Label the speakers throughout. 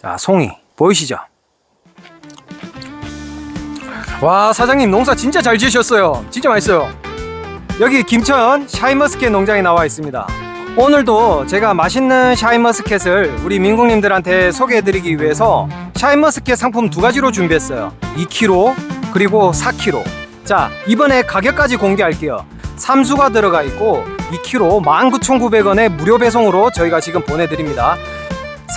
Speaker 1: 자, 송이 보이시죠? 와, 사장님 농사 진짜 잘 지으셨어요. 진짜 맛있어요. 여기 김천 샤인머스켓 농장에 나와 있습니다. 오늘도 제가 맛있는 샤인머스켓을 우리 민국님들한테 소개해드리기 위해서 샤인머스켓 상품 두 가지로 준비했어요. 2kg 그리고 4kg. 자 이번에 가격까지 공개할게요. 삼수가 들어가 있고 2kg 19,900원에 무료 배송으로 저희가 지금 보내드립니다.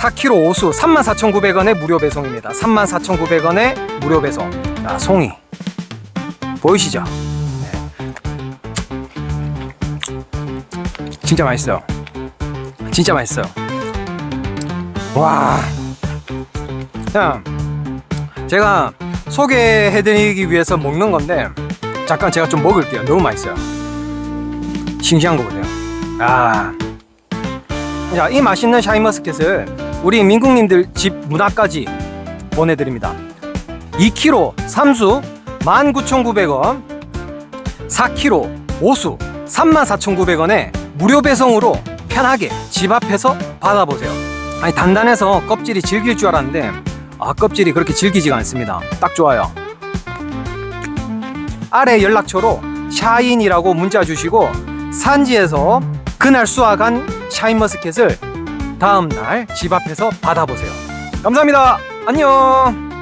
Speaker 1: 4kg 오수 34,900원에 무료 배송입니다. 34,900원에 무료 배송. 자 송이 보이시죠? 진짜 맛있어요. 진짜 맛있어요. 와. 그냥 제가 소개해드리기 위해서 먹는 건데 잠깐 제가 좀 먹을게요. 너무 맛있어요. 싱싱한 거 보세요. 아. 자, 이 맛있는 샤인머스켓을 우리 민국님들 집문 앞까지 보내드립니다. 2kg 삼수 19,900원, 4kg 오수 34,900원에 무료 배송으로 편하게 집 앞에서 받아보세요. 아니 단단해서 껍질이 질길 줄 알았는데 아 껍질이 그렇게 질기지가 않습니다. 딱 좋아요. 아래 연락처로 샤인이라고 문자 주시고 산지에서 그날 수확한 샤인머스켓을 다음 날 집 앞에서 받아보세요. 감사합니다. 안녕.